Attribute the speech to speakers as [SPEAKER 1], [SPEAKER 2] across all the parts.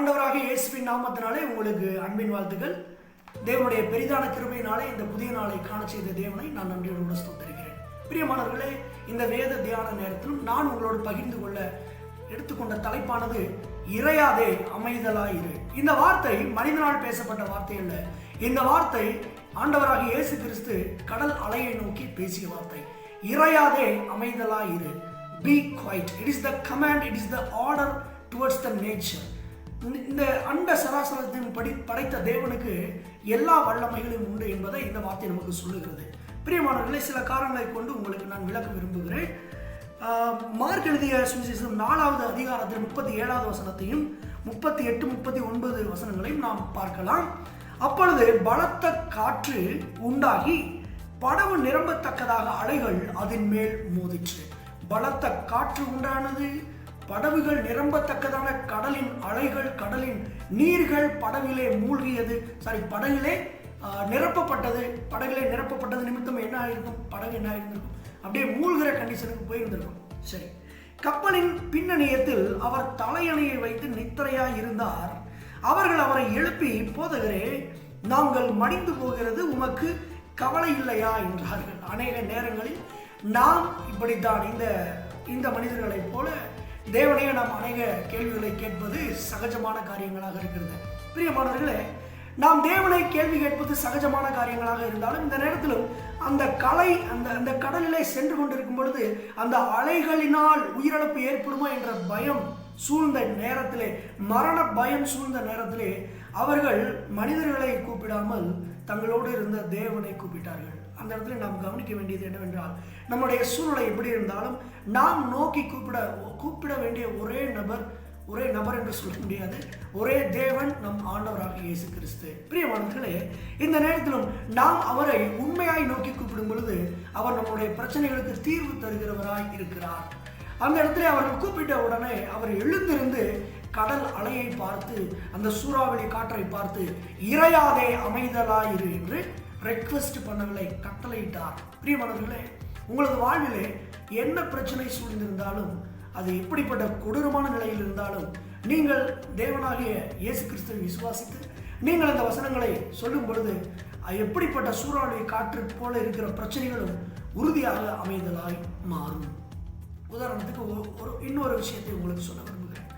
[SPEAKER 1] ஆண்டவராக இயேசுவின் நாமத்தினாலே உங்களுக்கு அன்பின் வாழ்த்துக்கள். தேவனுடைய பெரிதான கிருமையினாலே இந்த புதிய நாளை காண செய்த தேவனை நான் நன்றியோடு ஸ்தோத்தரிக்கிறேன். பிரியமானவர்களே இந்த வேத தியான நேரத்திலும் நான் உங்களோடு பகிர்ந்து கொள்ள எடுத்துக்கொண்ட தலைப்பானது இறையாதே அமைதலாயிரு. இந்த வார்த்தை மனிதனால் பேசப்பட்ட வார்த்தை அல்ல. இந்த வார்த்தை ஆண்டவராக இயேசு கிறிஸ்து கடல் அலையை நோக்கி பேசிய வார்த்தை. இறையாதே அமைதலாயிரு. Be quiet it is the command it is the order towards the nature இந்த அண்ட சராசரத்தின் படி படைத்த தேவனுக்கு எல்லா வல்லமைகளும் உண்டு என்பதை இந்த வார்த்தை நமக்கு சொல்லுகிறது. பிரியமானவர்களை சில காரணங்களை கொண்டு உங்களுக்கு நான் விளக்க விரும்புகிறேன். மார்க் எழுதிய சுவிசேஷம் நாலாவது அதிகாரத்தில் முப்பத்தி ஏழாவது வசனத்தையும் முப்பத்தி எட்டு முப்பத்தி ஒன்பது வசனங்களையும் நாம் பார்க்கலாம். அப்பொழுது பலத்த காற்று உண்டாகி படவு நிரம்பத்தக்கதாக அலைகள் அதன் மேல் மோதிற்று பலத்த காற்று உண்டானது? படகுகள் நிரம்பத்தக்கதான கடலின் அலைகள் கடலின் நீர்கள் படகிலே மூழ்கியது. சாரி படகிலே நிரப்பப்பட்டது. படகிலே நிரப்பப்பட்டது நிமித்தம் என்ன ஆயிருக்கும்? படகு என்ன ஆயிருந்திருக்கும்? அப்படியே மூழ்கிற கண்டிஷனுக்கு போயிருந்திருக்கும். சரி. கப்பலின் பின்னணியத்தில் அவர் தலையணையை வைத்து நித்திரையாய் இருந்தார். அவர்கள் அவரை எழுப்பி போதகரே நாங்கள் மடிந்து போகிறது உமக்கு கவலை இல்லையா? என்றார்கள். அநேக நேரங்களில் நாம் இப்படித்தான் இந்த இந்த மனிதர்களைப் போல தேவனையே நாம் அநேக கேள்விகளை கேட்பது சகஜமான காரியங்களாக இருக்கிறது. பிரியமானவர்களே நாம் தேவனை கேள்வி கேட்பது சகஜமான காரியங்களாக இருந்தாலும் இந்த நேரத்திலும் அந்த கலை அந்த அந்த கடலிலே சென்று கொண்டிருக்கும் பொழுது அந்த அலைகளினால் உயிரிழப்பு ஏற்படுமா என்ற பயம் சூழ்ந்த நேரத்திலே மரண பயம் சூழ்ந்த நேரத்திலே அவர்கள் மனிதர்களை கூப்பிடாமல் தங்களோடு இருந்த தேவனை கூப்பிட்டார்கள். அந்த இடத்துல நாம் கவனிக்க வேண்டியது என்னவென்றால் நம்முடைய சூழ்நிலை எப்படி இருந்தாலும் நாம் நோக்கி கூப்பிட கூப்பிட வேண்டிய ஒரே நபர் ஒரே நபர் என்று சொல்ல முடியாது. ஒரே தேவன் நம் ஆண்டவராக இயேசு கிறிஸ்து. பிரியமானவர்களே இந்த நேரத்திலும் நாம் அவரை உண்மையாய் நோக்கி கூப்பிடும் பொழுது அவர் நம்முடைய பிரச்சனைகளுக்கு தீர்வு தருகிறவராய் இருக்கிறார். அந்த இடத்துல அவர்கள் கூப்பிட்ட உடனே அவர் எழுந்திருந்து கடல் அலையை பார்த்து அந்த சூறாவளி காற்றை பார்த்து இறையாதே அமைதலாயிரு என்று ரெக்வெஸ்ட் பண்ணவில்லை கட்டளையிட்டார். பிரியமானவர்களே உங்களது வாழ்விலே என்ன பிரச்சனை சூழ்ந்திருந்தாலும் அது எப்படிப்பட்ட கொடூரமான நிலையில் இருந்தாலும் நீங்கள் தேவனாகிய இயேசு கிறிஸ்துவை விசுவாசித்து நீங்கள் அந்த வசனங்களை சொல்லும் பொழுது எப்படிப்பட்ட சூறாவளி காற்று போல இருக்கிற பிரச்சனைகளும் உறுதியாக அமைதலாய் மாறும். உதாரணத்துக்கு ஒரு இன்னொரு விஷயத்தை உங்களுக்கு சொல்ல விரும்புகிறேன்.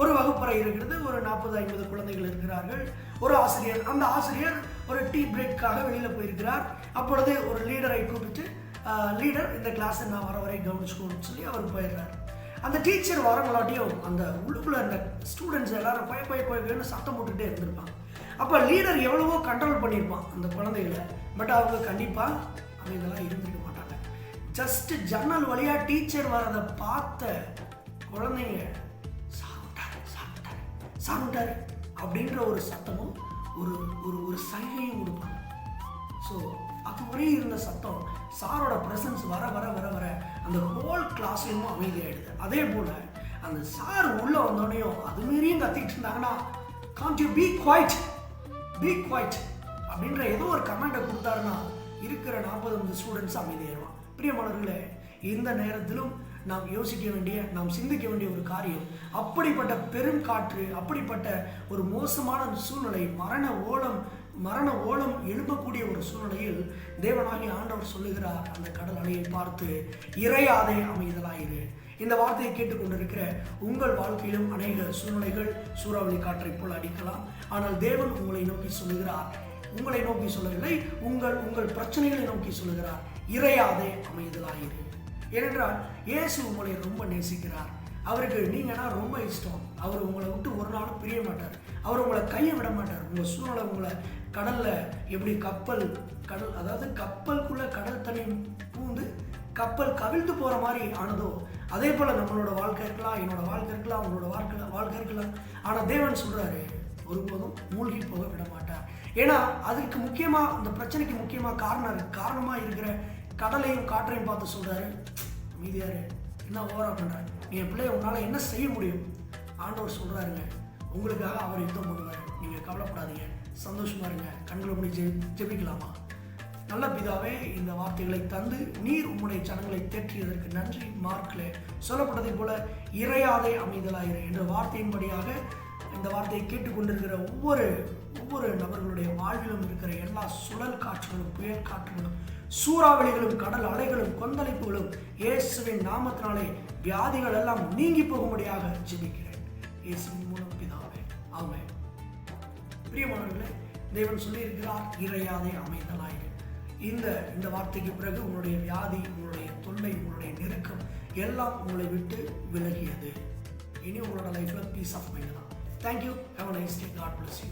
[SPEAKER 1] ஒரு வகுப்பறை இருக்கிறது ஒரு நாற்பது ஐம்பது குழந்தைகள் இருக்கிறார்கள். ஒரு ஆசிரியர் அந்த ஆசிரியர் ஒரு டீ பிரேக்காக வெளியில் போயிருக்கிறார். அப்பொழுது ஒரு லீடரை கூப்பிட்டு லீடர் இந்த கிளாஸை நான் வர வரை கவனிச்சுக்கணும்னு சொல்லி அவர் போயிடுறார். அந்த டீச்சர் வரங்களாட்டியும் அந்த உள்ளுக்குள்ள இருந்த ஸ்டூடெண்ட்ஸ் எல்லாரும் போய் போய் பயன்னு சத்தம் போட்டுகிட்டே இருந்திருப்பாங்க. அப்போ லீடர் எவ்வளவோ கண்ட்ரோல் பண்ணியிருப்பான் அந்த குழந்தைகளை. பட் அவங்க கண்டிப்பாக அவங்கெல்லாம் இருந்திருக்க மாட்டாங்க. ஜஸ்ட் ஜன்னல் வழியா டீச்சர் வரதை பார்த்த குழந்தைங்க சாப்பிட்டாரு சாப்பிட்டாரு சாப்பிட்டாரு அப்படின்ற ஒரு சத்தமும் ஒரு ஒரு ஒரு சைகையும் கொடுப்பாங்க. ஸோ அதுவரை இருந்த சத்தம். சாரோட ப்ரெசன்ஸ் வர வர வர வர அந்த ஹோல் கிளாஸ்லேயும் அமைதியாயிடுது. அதே போல் அந்த சார் உள்ளே வந்தோடனையும் அது மீறியும் கத்திட்டு இருந்தாங்கன்னா can't you be quiet be quiet அப்படின்ற ஏதோ ஒரு கமெண்டை கொடுத்தாருன்னா இருக்கிற நாற்பது ஸ்டூடெண்ட்ஸ் அமைதியாயிருவான் பிரியமானவர்களே இந்த நேரத்திலும் நாம் யோசிக்க வேண்டிய நாம் சிந்திக்க வேண்டிய ஒரு காரியம். அப்படிப்பட்ட பெரும் காற்று அப்படிப்பட்ட ஒரு மோசமான சூழ்நிலை மரண ஓலம் மரண ஓலம் எழும்பக்கூடிய ஒரு சூழ்நிலையில் தேவனாகி ஆண்டவர் சொல்லுகிறார் அந்த கடல் அலையை பார்த்து இறையாதே அமைதலாயிரு. இந்த வார்த்தையை கேட்டுக்கொண்டிருக்கிற உங்கள் வாழ்க்கையிலும் அநேக சூழ்நிலைகள் சூறாவளி காற்றை போல் அடிக்கலாம். ஆனால் தேவன் உங்களை நோக்கி சொல்லுகிறார் உங்களை நோக்கி சொல்லவில்லை உங்கள் உங்கள் பிரச்சனைகளை நோக்கி சொல்லுகிறார் இறையாதே அமைதலாயிரு. ஏனென்றால் இயேசு உங்களை ரொம்ப நேசிக்கிறார். அவருக்கு நீங்கன்னா ரொம்ப இஷ்டம். அவர் உங்களை விட்டு ஒரு நாளும் பிரிய மாட்டார். அவர் உங்களை கையை விட மாட்டார். உங்கள் சூழ்நிலை உங்களை கடலில் எப்படி கப்பல் கடல் அதாவது கப்பலுக்குள்ளே கடல் தண்ணி பூந்து கப்பல் கவிழ்ந்து போகிற மாதிரி ஆனதோ அதே போல் நம்மளோட வாழ்க்கை இருக்கலாம் என்னோட வாழ்க்கை இருக்கலாம் உங்களோட வாழ்க்கை வாழ்க்கை இருக்கலாம். ஆனால் தேவன் சொல்கிறாரு ஒருபோதும் மூழ்கி போக விட மாட்டார். ஏன்னா அதுக்கு முக்கியமாக அந்த பிரச்சனைக்கு முக்கியமாக காரணம் காரணமாக இருக்கிற கடலையும் காற்றையும் பார்த்து சொல்றாரு மீதியார் என்ன ஓவரா பண்ணுறாரு நீ என் பிள்ளைய உன்னால் என்ன செய்ய முடியும்? ஆண்டவர் சொல்கிறாருங்க உங்களுக்காக அவர் யுத்தம் பண்ணுவார். நீங்க கவலைப்படாதீங்க. சந்தோஷமா இருங்க. கண்களை முடி ஜெ ஜெபிக்கலாமா? நல்ல பிதாவே இந்த வார்த்தைகளை தந்து நீர் உம்முடைய ஜனங்களை தேற்றியதற்கு நன்றி. மார்க்கில் சொல்லப்பட்டதைப் போல இறையாதே அமைதலாயிரு என்ற வார்த்தையின்படியாக இந்த வார்த்தையை கேட்டுக்கொண்டிருக்கிற ஒவ்வொரு ஒவ்வொரு நபர்களுடைய வாழ்விலும் இருக்கிற எல்லா சுழல் காற்றுகளும் புயல் காற்றுகளும் சூறாவளிகளும் கடல் அலைகளும் கொந்தளிப்புகளும் இயேசுவின் நாமத்தினாலே வியாதிகள் எல்லாம் நீங்கி போகும்படியாக ஜெபிக்கிறேன். இயேசுவின் மூலம் பிதாவே ஆமே பிரியமானவர்களே தேவன் சொல்லியிருக்கிறார் இறையாதே அமைதலாய் இந்த இந்த வார்த்தைக்கு பிறகு உங்களுடைய வியாதி உங்களுடைய தொல்லை உங்களுடைய நெருக்கம் எல்லாம் உங்களை விட்டு விலகியது. இனி உங்களோட லைஃப்ல பீஸ் ஆஃப் மைண்ட் தான். Thank you have nice day God bless you